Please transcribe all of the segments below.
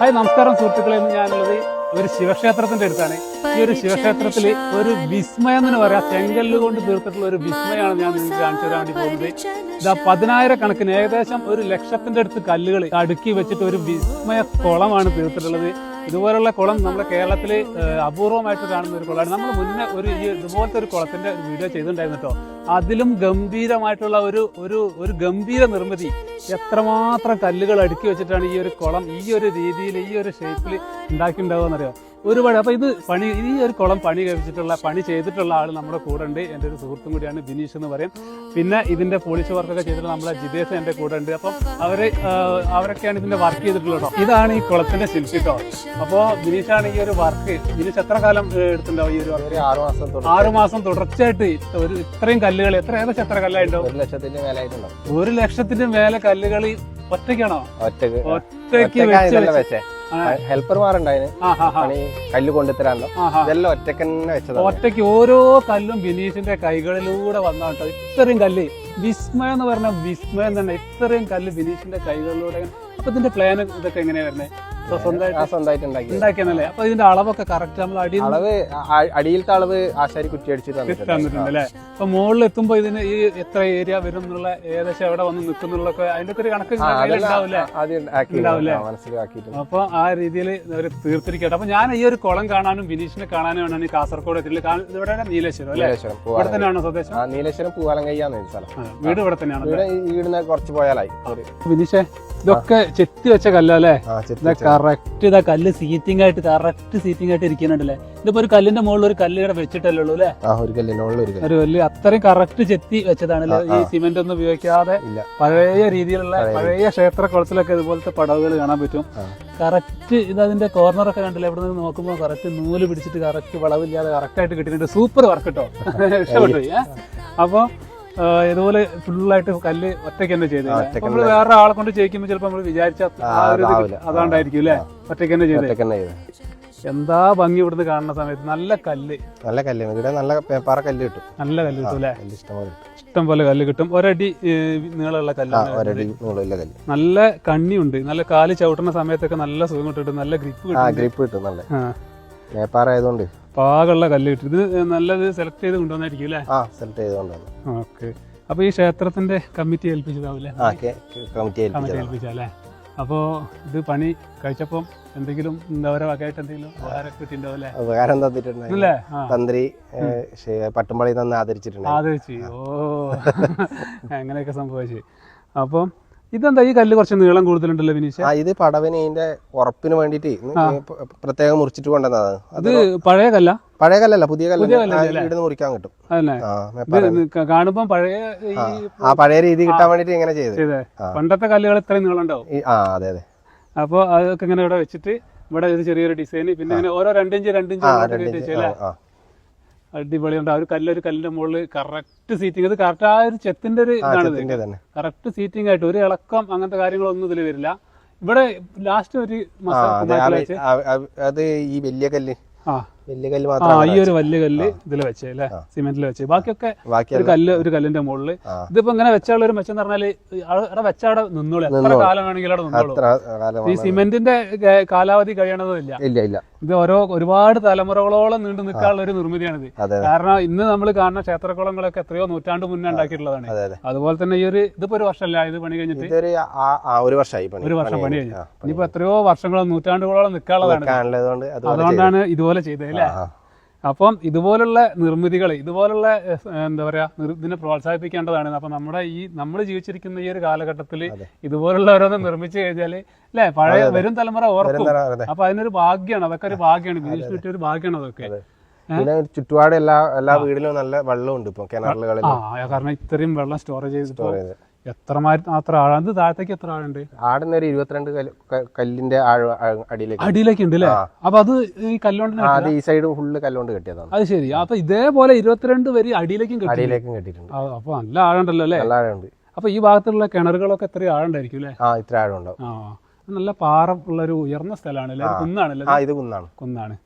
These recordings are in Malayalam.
ഹായ് നമസ്കാരം സുഹൃത്തുക്കളെ. ഇന്ന് ഞാനുള്ളത് ഒരു ശിവക്ഷേത്രത്തിന്റെ അടുത്താണ്. ഈ ഒരു ശിവക്ഷേത്രത്തിൽ ഒരു വിസ്മയം എന്ന് പറയാം. ചെങ്കല്ല് കൊണ്ട് തീർത്തിട്ടുള്ള ഒരു വിസ്മയമാണ് ഞാൻ നിങ്ങൾക്ക് കാണിച്ചു തരാൻ വേണ്ടി പോകുന്നത്. ഇതാ പതിനായിരക്കണക്കിന് ഏകദേശം ഒരു ലക്ഷത്തിന്റെ അടുത്ത് കല്ലുകൾ അടുക്കി വെച്ചിട്ട് ഒരു വിസ്മയ കുളമാണ് തീർത്തിട്ടുള്ളത്. ഇതുപോലുള്ള കുളം നമ്മുടെ കേരളത്തിൽ അപൂർവമായിട്ട് കാണുന്ന ഒരു കുളമാണ്. നമ്മൾ മുന്നേ ഒരു ഈ ഇതുപോലത്തെ ഒരു കുളത്തിന്റെ ഒരു വീഡിയോ ചെയ്തിട്ടുണ്ടായിരുന്നു കേട്ടോ. അതിലും ഗംഭീരമായിട്ടുള്ള ഒരു ഒരു ഒരു ഗംഭീര നിർമ്മിതി. എത്രമാത്രം കല്ലുകൾ അടുക്കി വെച്ചിട്ടാണ് ഈ ഒരു കുളം ഈ ഒരു രീതിയിൽ ഈ ഒരു ഷേപ്പിൽ ഉണ്ടാക്കിയിട്ടുണ്ടാവുമെന്നറിയോ ഒരുപാട്. അപ്പൊ ഇത് പണി ഈ ഒരു കുളം പണി കഴിച്ചിട്ടുള്ള പണി ചെയ്തിട്ടുള്ള ആൾ നമ്മുടെ കൂടെ ഉണ്ട്. എന്റെ ഒരു സുഹൃത്തും കൂടിയാണ് ബിനീഷ് എന്ന് പറയും. പിന്നെ ഇതിന്റെ പോളിഷ് വർക്കൊക്കെ ചെയ്തിട്ടുള്ള നമ്മളെ ജിതേഷ് എന്റെ കൂടെ ഉണ്ട്. അപ്പം അവർ അവരൊക്കെയാണ് ഇതിന്റെ വർക്ക് ചെയ്തിട്ടുള്ളത് കേട്ടോ. ഇതാണ് ഈ കുളത്തിന്റെ ശില്പി കേട്ടോ. അപ്പോൾ ബിനീഷാണ് ഈ ഒരു വർക്ക് ബിനീഷ് എത്ര കാലം എടുത്തിട്ടുണ്ടാവും ഈ ഒരു ആറ് മാസം ആറു മാസം തുടർച്ചയായിട്ട് ഒരു ഇത്രയും കല്ലുകൾ എത്ര ഏകദേശം എത്ര കല്ലായിട്ടുണ്ടാവും? ഒരു ലക്ഷത്തിന്റെ മേലായിട്ടുണ്ടാവും. ഒരു ലക്ഷത്തിന്റെ മേലെ കല്ലുകൾ ഒറ്റയ്ക്കാണോ? ഒറ്റയ്ക്ക് ഒറ്റയ്ക്ക് വെച്ച്. ഹെൽപ്പർമാരുണ്ടായിന് പണി കല്ല് കൊണ്ടുത്തരാനോ ഇതെല്ലാം ഒറ്റയ്ക്ക് തന്നെ വെച്ചത് ഒറ്റയ്ക്ക് ഓരോ കല്ലും ബിനീഷിന്റെ കൈകളിലൂടെ വന്നാട്ടോ ഇത്രയും കല്ല് വിസ്മയം എന്ന് പറഞ്ഞ വിസ്മയം തന്നെ ഇത്രയും കല്ല് ബിനീഷിന്റെ കൈകളിലൂടെ അപ്പൊ ഇതിന്റെ പ്ലാൻ ഇതൊക്കെ എങ്ങനെയാ വരുന്നത് സ്വന്തമായിട്ട്. അപ്പൊ ഇതിന്റെ അളവൊക്കെ കറക്റ്റ് നമ്മൾ അടിയിൽ അളവ് അടിയിലത്തെ അളവ് ആശാരി കുറ്റി അടിച്ച് തന്നിട്ടുണ്ട്. അല്ലേ അപ്പൊ മുകളിൽ എത്തുമ്പോ ഇതിന് ഈ എത്ര ഏരിയ വരും എന്നുള്ള ഏകദേശം എവിടെ വന്ന് നിൽക്കുന്നുള്ളൊക്കെ അതിന്റെ ഒക്കെ ഒരു കണക്ക് ഉണ്ടാവില്ലേ? മനസ്സിലാക്കിയിട്ടുണ്ട്. അപ്പൊ ആ രീതിയിൽ അവർ തീർത്തിരിക്കട്ടെ. അപ്പൊ ഞാൻ ഈ ഒരു കുളം കാണാനും ബിനീഷിനെ കാണാനും വേണമെങ്കിൽ കാസർഗോഡ് എത്തിയിട്ടുള്ളത്. ഇവിടെ നീലേശ്വരം അല്ലേ? നീലേശ്വരം ഇവിടെ പൂവാലം തന്നെയാണോ സ്വദേശം? ആ നീലേശ്വരം പൂവാലം കയ്യാന്ന് സ്ഥലം. വീട് ഇവിടെ തന്നെയാണ് വീടിന് കുറച്ച് പോയാലായി. ബിനീഷേ ഇതൊക്കെ ചെത്തി വെച്ച കല്ലല്ലേ? കറക്റ്റ് ഇതാ കല്ല്. സീറ്റിംഗ് ആയിട്ട് കറക്റ്റ് സീറ്റിംഗ് ആയിട്ട് ഇരിക്കുന്നുണ്ടല്ലേ? ഇതിപ്പോ ഒരു കല്ലിന്റെ മുകളിൽ ഒരു കല്ല് ഇവിടെ വെച്ചിട്ടല്ലേ ഉള്ളൂ അല്ലേ? ആ ഒരു കല്ല്. അത്രയും കറക്റ്റ് ചെത്തി വെച്ചതാണല്ലേ ഈ. സിമെന്റ് ഒന്നും ഉപയോഗിക്കാതെ പഴയ രീതിയിലുള്ള പഴയ ക്ഷേത്ര കുളത്തിലൊക്കെ ഇതുപോലത്തെ പടവുകൾ കാണാൻ പറ്റും. കറക്റ്റ് ഇത് അതിന്റെ കോർണറൊക്കെ കണ്ടില്ല? ഇവിടെ നിന്ന് നോക്കുമ്പോൾ കറക്റ്റ് നൂൽ പിടിച്ചിട്ട് കറക്റ്റ് വളവില്ലാതെ കറക്റ്റ് ആയിട്ട് കിട്ടിയിട്ടുണ്ട്. സൂപ്പർ വർക്ക് കേട്ടോ ഇഷ്ടപ്പെട്ടു അപ്പോൾ ഇതുപോലെ ഫുള്ളായിട്ട് കല്ല് ഒറ്റയ്ക്ക് തന്നെ ചെയ്തത് ഒറ്റയ്ക്ക് നമ്മൾ വേറെ ആളെ കൊണ്ട് ചെയ്യിക്കുമ്പോൾ ചിലപ്പോൾ നമ്മൾ വിചാരിച്ച. അതാണ്ടായിരിക്കും അല്ലേ? ഒറ്റയ്ക്ക് തന്നെ ചെയ്തത് ചെയ്ത്. എന്താ ഭംഗി ഇവിടുന്ന് കാണുന്ന സമയത്ത്? നല്ല കല്ല്. നല്ല കല്ല്. ഇവിടെ നല്ല പേപ്പാറ കല്ല് കിട്ടും. നല്ല കല്ല് കിട്ടും അല്ലേ? ഇഷ്ടം പോലെ കല്ല് കിട്ടും. ഒരടി നീളമുള്ള കല്ല് നല്ല കണ്ണിയുണ്ട്. നല്ല കാൽ ചവിട്ടുന്ന സമയത്തൊക്കെ നല്ല സുഖം കിട്ടും നല്ല ഗ്രിപ്പ് കിട്ടും ഗ്രിപ്പ് കിട്ടും നല്ല. നേപ്പാറ ആയതുകൊണ്ട് പാകമുള്ള കല്ല് കിട്ടും ഇത് നല്ലത് സെലക്ട് ചെയ്ത് കൊണ്ടുവന്നായിരിക്കും അല്ലേ? ആ സെലക്ട് ചെയ്ത് കൊണ്ടുവന്നു. ഓക്കെ. അപ്പൊ ഈ ക്ഷേത്രത്തിന്റെ കമ്മിറ്റി ഏൽപ്പിച്ചതാവൂലേ ആ കമ്മിറ്റി ഏൽപ്പിച്ചല്ലേ അപ്പോ ഇത് പണി കഴിച്ചപ്പം എന്തെങ്കിലും വകയായിട്ട് എന്തെങ്കിലും ഉപകാരം കിട്ടിയിട്ടുണ്ടാവല്ലേ ഉപകാരം തന്നിട്ടുണ്ടായിരുന്നു അല്ലേ തന്ത്രി പട്ടുമ്പളി തന്ന് ആദരിച്ചിട്ടുണ്ടായിരുന്നു ആദരിച്ച്. ഓ. അങ്ങനെയൊക്കെ സംഭവിച്ചു. അപ്പം ഇതെന്താ ഈ കല്ല് കുറച്ച് നീളം കൂടുതലുണ്ടല്ലോ വിനീഷ്? ആ ഇത് പടവിന് ഇതിന്റെ ഉറപ്പിന് വേണ്ടിട്ട് പ്രത്യേകം മുറിച്ചിട്ട് കൊണ്ടുവന്നതാണ് അത് പഴയ കല്ല? പഴയ കല്ലല്ല പുതിയ കല്ലല്ലേ? മുറിക്കാൻ കിട്ടും. കാണുമ്പോ പഴയ ആ, പഴയ രീതി കിട്ടാൻ വേണ്ടിട്ട് ഇങ്ങനെ ചെയ്ത് ചെയ്തേ. ആ. പണ്ടത്തെ കല്ലുകൾ ഇത്രയും നീളം ഉണ്ടാവും. ആ അതെ അതെ. അപ്പോൾ അതൊക്കെ ഇങ്ങനെ ഇവിടെ വെച്ചിട്ട് ഇവിടെ ചെറിയൊരു ഡിസൈൻ പിന്നെ ഇങ്ങനെ ഓരോ രണ്ടിഞ്ച് രണ്ടിഞ്ച് അടിപൊളിയുണ്ട്. ആ ഒരു കല്ലൊരു കല്ലിന്റെ മുകളിൽ കറക്റ്റ് സീറ്റിംഗ് ഇത് കറക്റ്റ് ആ ഒരു ചെത്തിന്റെ ഒരു ഇതാണ് കറക്റ്റ് സീറ്റിംഗ് ആയിട്ട് ഒരു ഇളക്കം അങ്ങനത്തെ കാര്യങ്ങളൊന്നും ഇതിൽ വരില്ല. ഇവിടെ ലാസ്റ്റ് ഒരു അതെ അത് ഈ വലിയ കല്ല്. ആ. വലിയ കല്ല് മാത്രം ഈ ഒരു വലിയ കല്ല് ഇതിൽ വെച്ചേ അല്ലേ? സിമെന്റിൽ വെച്ച്. ബാക്കിയൊക്കെ ഒരു കല്ല് ഒരു കല്ലിന്റെ മുകളിൽ. ഇതിപ്പോ ഇങ്ങനെ വെച്ചാളൊരു ഒരു മെച്ചം പറഞ്ഞാൽ അവിടെ വെച്ച അവിടെ നിന്നോളൂ. എത്ര കാലം വേണമെങ്കിലും അവിടെ നിന്നോളൂ. ഈ സിമെന്റിന്റെ കാലാവധി കഴിയണതില്ല ഇല്ല. ഇല്ല ഇത് ഓരോ ഒരുപാട് തലമുറകളോളം നീണ്ടു നിൽക്കാനുള്ള ഒരു നിർമ്മിതിയാണിത്. കാരണം ഇന്ന് നമ്മൾ കാണുന്ന ക്ഷേത്രക്കുളങ്ങളൊക്കെ എത്രയോ നൂറ്റാണ്ട് മുന്നേ ഉണ്ടാക്കിയിട്ടുള്ളതാണ്. അതെ അതെ. അതുപോലെ തന്നെ ഈ ഒരു ഇതിപ്പോ ഒരു വർഷമല്ല ഇത് പണി കഴിഞ്ഞിട്ട്. ഒരു വർഷമായി ഒരു വർഷം പണി കഴിഞ്ഞ്. ഇനിയിപ്പോ എത്രയോ വർഷങ്ങളോ നൂറ്റാണ്ടുകളോളം നിൽക്കാനുള്ളതാണ്. അതുകൊണ്ടാണ് ഇതുപോലെ ചെയ്തത്. അല്ലേ. അപ്പം ഇതുപോലുള്ള നിർമ്മിതികൾ ഇതുപോലുള്ള എന്താ പറയാ ഇതിനെ പ്രോത്സാഹിപ്പിക്കേണ്ടതാണ്. അപ്പൊ നമ്മുടെ ഈ നമ്മൾ ജീവിച്ചിരിക്കുന്ന ഈ ഒരു കാലഘട്ടത്തിൽ ഇതുപോലുള്ള ഓരോന്ന് നിർമ്മിച്ചു കഴിഞ്ഞാൽ അല്ലെ പഴയ വരും തലമുറ ഓർക്കും. അപ്പൊ അതിനൊരു ഭാഗ്യമാണ് അതൊക്കെ ഒരു ഭാഗ്യമാണ് ബിനീഷ് കിട്ടിയ ഒരു ഭാഗ്യമാണ് അതൊക്കെ. പിന്നെ ചുറ്റുപാട് എല്ലാ എല്ലാ വീടിലും നല്ല വെള്ളമുണ്ട് ഇപ്പൊ കിണറുകളിൽ കാരണം ഇത്രയും വെള്ളം സ്റ്റോറേജ് ചെയ്തിപ്പോ എത്ര മാത്രം ആഴം? അത് താഴത്തേക്ക് എത്ര ആഴുണ്ട് ആടുന്ന ഒരു ഇരുപത്തിരണ്ട് കല്ലിന്റെ അടിയിലേക്ക് അടിയിലേക്ക്. ഉണ്ട് അല്ലേ? അപ്പൊ അത് ഈ കല്ലുകൊണ്ട് അത് ഈ സൈഡ് ഫുള്ള് കല്ലുകൊണ്ട് കെട്ടിയതാണ്. അത് ശരി. അപ്പൊ ഇതേപോലെ ഇരുപത്തിരണ്ട് വരി അടിയിലേക്കും അടിയിലേക്കും കെട്ടിയിട്ടുണ്ട്. അപ്പൊ നല്ല ആഴമുണ്ടല്ലോ അല്ലേ? നല്ല ആഴമുണ്ട്. അപ്പൊ ഈ ഭാഗത്തുള്ള കിണറുകളൊക്കെ എത്ര ആഴുണ്ടായിരിക്കും അല്ലേ? ആ ഇത്ര ആഴം ഉണ്ടാവും ആ നല്ല പാറ ഉള്ള ഒരു ഉയർന്ന സ്ഥലമാണ് കുന്നാണല്ലേ ഇത് കുന്നാണ്. കുന്നാണ്.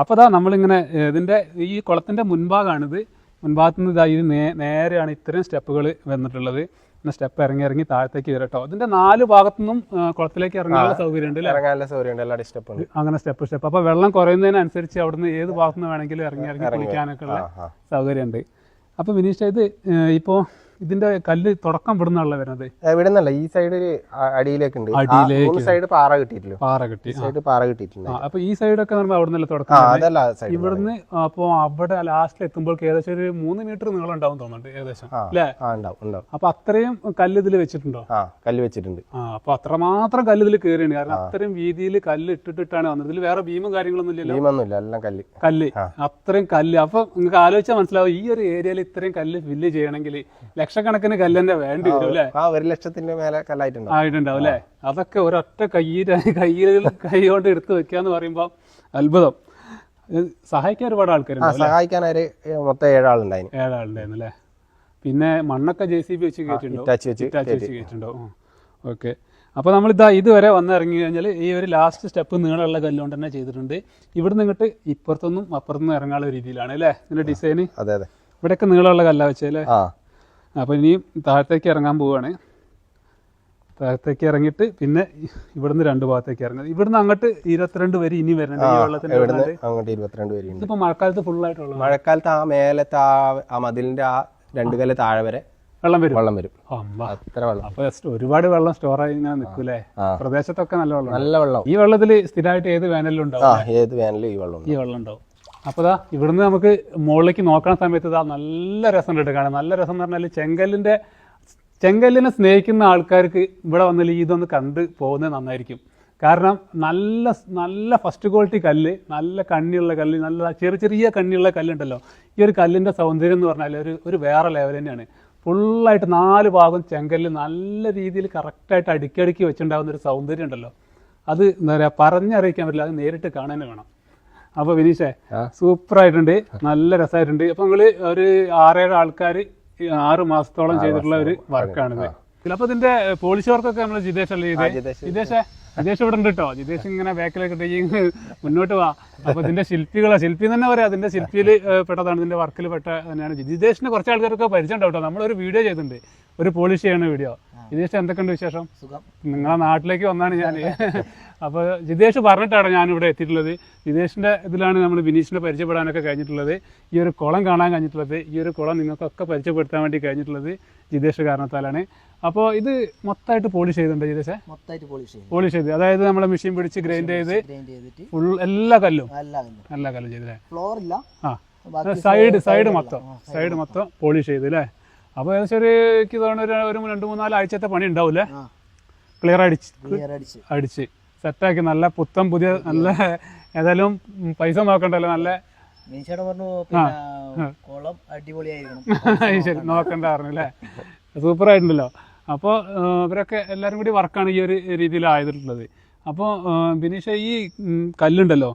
അപ്പോൾ ഇതാ നമ്മളിങ്ങനെ ഇതിന്റെ ഈ കുളത്തിന്റെ മുൻഭാഗമാണിത് മുൻഭാഗത്ത് നിന്ന് ഇതാ നേരെയാണ് ഇത്രയും സ്റ്റെപ്പുകൾ വന്നിട്ടുള്ളത്. സ്റ്റെപ്പ് ഇറങ്ങി ഇറങ്ങി താഴത്തേക്ക് വരും കേട്ടോ. അതിന്റെ നാല് ഭാഗത്തുനിന്നും കുളത്തിലേക്ക് ഇറങ്ങാനുള്ള സൗകര്യം ഉണ്ട് ഇറങ്ങാനുള്ള സൗകര്യമുണ്ട്. എല്ലാ സ്റ്റെപ്പ് ഉണ്ട്. അങ്ങനെ സ്റ്റെപ്പ് സ്റ്റെപ്പ്. അപ്പൊ വെള്ളം കുറയുന്നതിനനുസരിച്ച് അവിടുന്ന് ഏത് ഭാഗത്തുനിന്ന് വേണമെങ്കിലും ഇറങ്ങി ഇറങ്ങി കുളിക്കാനൊക്കെ ഉള്ള സൗകര്യം ഉണ്ട് സൗകര്യമുണ്ട്. അപ്പൊ വിനീഷ് ഇത് ഇപ്പോ ഇതിന്റെ കല്ല് തുടക്കം ഇവിടുന്നുള്ള വരുന്നത്? ഇവിടെ നിന്നല്ല ഈ സൈഡ് അടിയിലേക്ക് ഉണ്ട് അടിയിലേക്ക്. സൈഡ് പാറ കിട്ടിയിട്ടില്ല. പാറ കിട്ടി. സൈഡ് പാറ കിട്ടിയിട്ടില്ല? അപ്പൊ ഈ സൈഡൊക്കെ നമ്മൾ അവിടെ നിന്നല്ല ആ തുടക്കം ഇവിടുന്ന് അപ്പൊ അവിടെ ലാസ്റ്റിൽ എത്തുമ്പോൾ ഏകദേശം ഒരു മൂന്ന് മീറ്റർ നീളം ഉണ്ടാവും തോന്നുന്നുണ്ട് ഏകദേശം. അല്ലേ അപ്പൊ അത്രയും കല്ല് ഇതിൽ വെച്ചിട്ടുണ്ടോ? കല്ല് വെച്ചിട്ടുണ്ട്. അപ്പൊ അത്രമാത്രം കല്ല് ഇതിൽ കയറിയാണ് കാരണം അത്രയും വീതിയിൽ കല്ല് ഇട്ടിട്ടിട്ടാണ് വന്നത്. ഇതിൽ വേറെ ഭീമും കാര്യങ്ങളൊന്നും ഇല്ലല്ലോ ഭീമൊന്നുമില്ല എല്ലാം കല്ല്. കല്ല്. അത്രയും കല്ല്. അപ്പൊ നിങ്ങൾക്ക് ആലോചിച്ചാൽ മനസ്സിലാവും ഈ ഒരു ഏരിയയിൽ ഇത്രയും കല്ല് ഫില്ല് ചെയ്യണമെങ്കിൽ ലക്ഷക്കണക്കിന് കല്ലന്നെ വേണ്ടി വരും അല്ലേ ആ ഒരു ലക്ഷത്തിന്റെ മേലെ കല്ലായിട്ടുണ്ടാവും. ആയിട്ടുണ്ടാവും അല്ലേ? അതൊക്കെ ഒരൊറ്റ കയ്യിൽ കയ്യിൽ കൈ കൊണ്ട് എടുത്ത് വെക്കാന്ന് പറയുമ്പോൾ അത്ഭുതം. ഇത് സഹായിക്കാൻ ഒരുപാട് ആൾക്കാർ സഹായിക്കാൻ ഒരു മൊത്തം ഏഴാളുണ്ടായിരുന്നു ഏഴാളുണ്ടായിരുന്നു അല്ലേ? പിന്നെ മണ്ണൊക്കെ ജെ സി ബി വെച്ച് കേട്ടിട്ടുണ്ടോ. ഓക്കെ. അപ്പോൾ നമ്മളിതാ ഇതുവരെ വന്നിറങ്ങി കഴിഞ്ഞാൽ ഈ ഒരു ലാസ്റ്റ് സ്റ്റെപ്പ് നീളമുള്ള കല്ലുകൊണ്ട് തന്നെ ചെയ്തിട്ടുണ്ട്. ഇവിടുന്ന് ഇങ്ങോട്ട് ഇപ്പുറത്തൊന്നും അപ്പുറത്തൊന്നും ഇറങ്ങാനുള്ള രീതിയിലാണ് അല്ലേ? ഇതിന്റെ ഡിസൈൻ അതെ അതെ. ഇവിടെയൊക്കെ നീളമുള്ള കല്ലാ വെച്ചല്ലേ ആ അപ്പോൾ ഇനിയും താഴത്തേക്ക് ഇറങ്ങാൻ പോവുകയാണ് താഴത്തേക്ക് ഇറങ്ങിയിട്ട് പിന്നെ ഇവിടുന്ന് രണ്ട് ഭാഗത്തേക്ക് ഇറങ്ങുന്നത്. ഇവിടുന്ന് അങ്ങോട്ട് ഇരുപത്തിരണ്ട് വരെ ഇനി വരുന്നുണ്ട്. അങ്ങോട്ട് ഇരുപത്തിരണ്ട് മഴക്കാലത്ത് ഫുൾ ആയിട്ടുള്ള മഴക്കാലത്ത് ആ മേലത്തെ ആ മതിലിന്റെ ആ രണ്ട് കല്ല് താഴെ വരെ വെള്ളം വരും. വെള്ളം വരും. അത്ര വെള്ളം. അപ്പൊ ജസ്റ്റ് ഒരുപാട് വെള്ളം സ്റ്റോർ ആയി ഇങ്ങനെ നിൽക്കൂലേ? പ്രദേശത്തൊക്കെ നല്ല വെള്ളം നല്ല വെള്ളം. ഈ വെള്ളത്തിൽ സ്ഥിരമായിട്ട് ഏത് വേനലിലും ഉണ്ടാവും ഏത് വേനലും ഈ വെള്ളം ഈ വെള്ളം ഉണ്ടാവും. അപ്പോൾ ദാ ഇവിടുന്ന് നമുക്ക് മുകളിലേക്ക് നോക്കണ സമയത്ത് ഇതാ നല്ല രസം കാണാൻ നല്ല രസം എന്ന് പറഞ്ഞാൽ ചെങ്കല്ലിന്റെ ചെങ്കല്ലിനെ സ്നേഹിക്കുന്ന ആൾക്കാർക്ക് ഇവിടെ വന്നാൽ ഇതൊന്ന് കണ്ട് പോകുന്നത് നന്നായിരിക്കും. കാരണം നല്ല നല്ല ഫസ്റ്റ് ക്വാളിറ്റി കല്ല് നല്ല കണ്ണിയുള്ള കല്ല് നല്ല ചെറിയ ചെറിയ കണ്ണിയുള്ള കല്ലുണ്ടല്ലോ. ഈ ഒരു കല്ലിന്റെ സൗന്ദര്യം എന്ന് പറഞ്ഞാൽ ഒരു ഒരു വേറെ ലെവൽ തന്നെയാണ്. ഫുള്ളായിട്ട് നാല് ഭാഗം ചെങ്കല്ല് നല്ല രീതിയിൽ കറക്റ്റായിട്ട് അടുക്കി അടുക്കി വെച്ചിട്ടുണ്ടാകുന്ന ഒരു സൗന്ദര്യം ഉണ്ടല്ലോ. അത് എന്താ പറയുക പറഞ്ഞറിയിക്കാൻ പറ്റില്ല. അത് നേരിട്ട് കാണാൻ വേണം. അപ്പോൾ വിനീഷേ. സൂപ്പർ ആയിട്ടുണ്ട് നല്ല രസമായിട്ടുണ്ട്. അപ്പൊ നിങ്ങൾ ഒരു ആറേഴ് ആൾക്കാർ ആറ് മാസത്തോളം ചെയ്തിട്ടുള്ള ഒരു വർക്കാണിത്. അപ്പൊ ഇതിന്റെ പോളിഷ് വർക്കൊക്കെ നമ്മൾ ജിതേഷ് അല്ലേ ചെയ്തേ? ജിതേഷ്. ജിതേഷേ ഇവിടെ ഉണ്ട് കേട്ടോ ജിതേഷ് ഇങ്ങനെ ബാക്കിലൊക്കെ മുന്നോട്ട് വാ. അപ്പൊ ഇതിന്റെ ശില്പികളാ. ശില്പി തന്നെ പറയാം അതിന്റെ ശില്പിയിൽ പെട്ടതാണ്. ഇതിന്റെ വർക്കിൽ പെട്ട തന്നെയാണ്. ജിതേഷിന് കുറച്ച് ആൾക്കാർക്ക് പരിചയം ഉണ്ടാവും കേട്ടോ നമ്മളൊരു വീഡിയോ ചെയ്തിട്ടുണ്ട്. ഒരു പോളിഷ് ചെയ്യണ വീഡിയോ ജിതേഷ് എന്തൊക്കെയുണ്ട് വിശേഷം? നിങ്ങളെ നാട്ടിലേക്ക് വന്നാണ് ഞാൻ അപ്പോൾ ജിതേഷ് പറഞ്ഞിട്ടാണ് ഞാൻ ഇവിടെ എത്തിയിട്ടുള്ളത്. ജിതേഷിന്റെ ഇതിലാണ് നമ്മൾ വിനീഷിനെ പരിചയപ്പെടാനൊക്കെ കഴിഞ്ഞിട്ടുള്ളത്. ഈ ഒരു കുളം കാണാൻ കഴിഞ്ഞിട്ടുള്ളത്. ഈ ഒരു കുളം നിങ്ങൾക്കൊക്കെ പരിചയപ്പെടുത്താൻ വേണ്ടി കഴിഞ്ഞിട്ടുള്ളത് ജിതേഷ് കാരണത്താലാണ്. അപ്പോൾ ഇത് മൊത്തമായിട്ട് പോളിഷ് ചെയ്തിട്ടുണ്ട് ജിതേഷ്? പോളിഷ് ചെയ്ത്. അതായത് നമ്മളെ മെഷീൻ പിടിച്ച് ഗ്രൈൻഡ് ചെയ്ത് ഫുൾ എല്ലാ കല്ലും? എല്ലാ കല്ലും. ചെയ്തല്ലേ ഫ്ലോർ ഇല്ല. ആ. സൈഡ് സൈഡ് മൊത്തം. സൈഡ് മൊത്തം. പോളിഷ് ചെയ്ത് അല്ലേ അപ്പോൾ ഏകദേശം ഒരു എനിക്ക് തോന്നുന്നു ഒരു രണ്ട് മൂന്നാൽ ആഴ്ചത്തെ പണി ഉണ്ടാവില്ലേ? ക്ലിയർ അടിച്ച്. ക്ലിയർ അടിച്ച്. അടിച്ച്. സെറ്റാക്കി നല്ല പുത്തൻ പുതിയ നല്ല ഏതായാലും പൈസ നോക്കണ്ടല്ലോ നല്ല ശരി നോക്കണ്ട പറഞ്ഞു അല്ലേ സൂപ്പർ ആയിട്ടുണ്ടല്ലോ അപ്പോൾ ഇവരൊക്കെ എല്ലാവരും കൂടി വർക്കാണ് ഈ ഒരു രീതിയിൽ രീതിയിലായിട്ടുള്ളത് അപ്പോൾ ബിനീഷ ഈ കല്ലുണ്ടല്ലോ?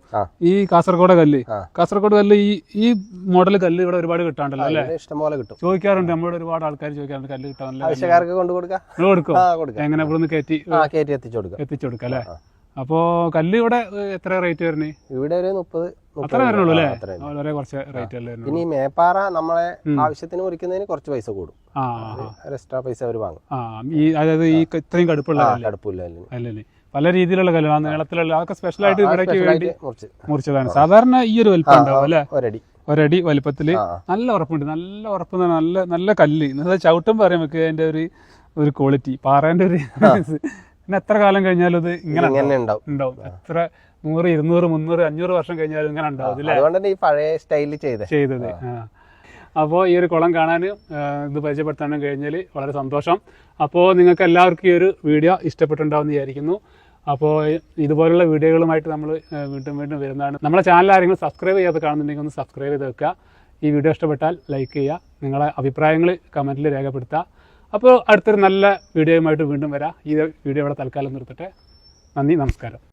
ഈ കാസർഗോഡ് കല്ല്. കാസർഗോഡ് കല്ല് ഈ ഈ മോഡൽ കല്ല് ഇവിടെ ഒരുപാട് കിട്ടാണ്ടല്ലോ അല്ലേ? ഇഷ്ടംപോലെ കിട്ടും. ചോദിക്കാറുണ്ട് നമ്മളോട് ഒരുപാട് ആൾക്കാർ ചോദിക്കാറുണ്ട് കല്ല് കിട്ടാൻ നല്ല കല്ല്. ആവശ്യക്കാർക്ക് കൊടുക്കാം? എങ്ങനെ ഇവിടെ കയറ്റി? ആ കയറ്റി എത്തിച്ചു കൊടുക്കാം. എത്തിച്ചു കൊടുക്കാം അല്ലേ? അപ്പോ കല്ല് ഇവിടെ എത്ര റേറ്റ് വരുന്നത് ഇവിടെ ഒരു മുപ്പത് അത്ര വരുന്നുള്ളൂ അല്ലേ? വളരെ കുറച്ച് റേറ്റ് അല്ലേ. പിന്നെ ഈ മേപ്പാറ നമ്മളെ ആവശ്യത്തിന് മുറിക്കുന്നതിന് കുറച്ച് പൈസ കൂടും. എക്സ്ട്രാ പൈസ അവർ വാങ്ങും. ഈ അതായത് ഈ ഇത്രയും കടുപ്പുള്ള കടുപ്പില്ല പല രീതിയിലുള്ള കല്ല് ആ നീളത്തിലുള്ള അതൊക്കെ സ്പെഷ്യൽ ആയിട്ട് ഇവിടേക്ക് വേണ്ടി സ്പെഷ്യലായിട്ട് മുറിച്ച്. മുറിച്ചതാണ്. സാധാരണ ഈ ഒരു വലിപ്പം ഉണ്ടാവും അല്ലെ? ഒരടി. വലിപ്പത്തിൽ. നല്ല ഉറപ്പുണ്ട്. നല്ല ഉറപ്പ് നല്ല നല്ല കല്ല്. എന്നത് ചവിട്ടും പറയാം നമുക്ക് അതിന്റെ ഒരു ഒരു ക്വാളിറ്റി പാറേന്റെ ഒരു പിന്നെ എത്ര കാലം കഴിഞ്ഞാലും ഇത് ഇങ്ങനെ ഉണ്ടാവും. എത്ര നൂറ് ഇരുന്നൂറ് മുന്നൂറ് അഞ്ഞൂറ് വർഷം കഴിഞ്ഞാലും ഇങ്ങനെ ഉണ്ടാവും. ഈ പഴയ സ്റ്റൈലിൽ ചെയ്തത്. ആ. അപ്പോൾ ഈ ഒരു കുളം കാണാനും ഇത് പരിചയപ്പെടുത്താനും കഴിഞ്ഞാൽ വളരെ സന്തോഷം. അപ്പോൾ നിങ്ങൾക്ക് എല്ലാവർക്കും ഈ ഒരു വീഡിയോ ഇഷ്ടപ്പെട്ടിട്ടുണ്ടാവുമെന്ന് വിചാരിക്കുന്നു. അപ്പോൾ ഇതുപോലുള്ള വീഡിയോകളുമായിട്ട് നമ്മൾ വീണ്ടും വീണ്ടും വരുന്നതാണ്. നമ്മുടെ ചാനൽ ആരെങ്കിലും സബ്സ്ക്രൈബ് ചെയ്യാതെ കാണുന്നുണ്ടെങ്കിൽ ഒന്ന് സബ്സ്ക്രൈബ് ചെയ്ത് വെക്കുക. ഈ വീഡിയോ ഇഷ്ടപ്പെട്ടാൽ ലൈക്ക് ചെയ്യുക. നിങ്ങളെ അഭിപ്രായങ്ങൾ കമന്റിൽ രേഖപ്പെടുത്തുക. അപ്പോൾ അടുത്തൊരു നല്ല വീഡിയോയുമായിട്ട് വീണ്ടും വരാം. ഈ വീഡിയോ ഇവിടെ തൽക്കാലം നിർത്തട്ടെ. നന്ദി നമസ്കാരം.